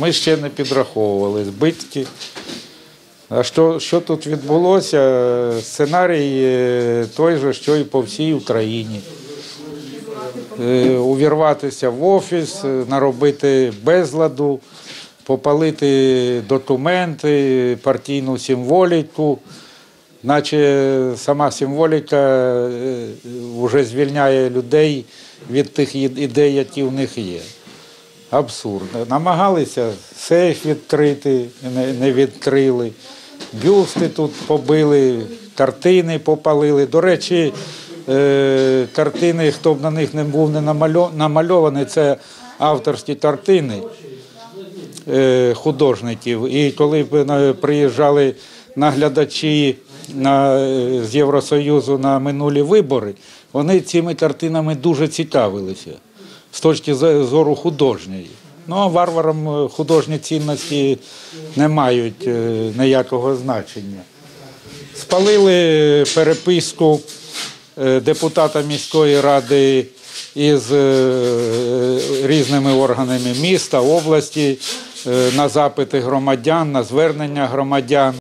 Ми ще не підраховували збитки. А що, що тут відбулося? Сценарій е, той же, що і по всій Україні. Е, Увірватися в офіс, е, наробити безладу, попалити документи, партійну символіку, наче сама символіка вже звільняє людей від тих ідей, які в них є. Абсурд. Намагалися сейф відкрити, не, відкрили. Бюсти тут побили, картини попалили. До речі, е, картини, хто б на них не був не намальо- намальований, це авторські картини е, художників. І коли б приїжджали наглядачі на, з Євросоюзу на минулі вибори, вони цими картинами дуже цікавилися з точки зору художньої. Ну, а варварам е, художні цінності не мають е, ніякого значення. Спалили переписку е, депутата міської ради із різними органами міста, області на запити громадян, на звернення громадян.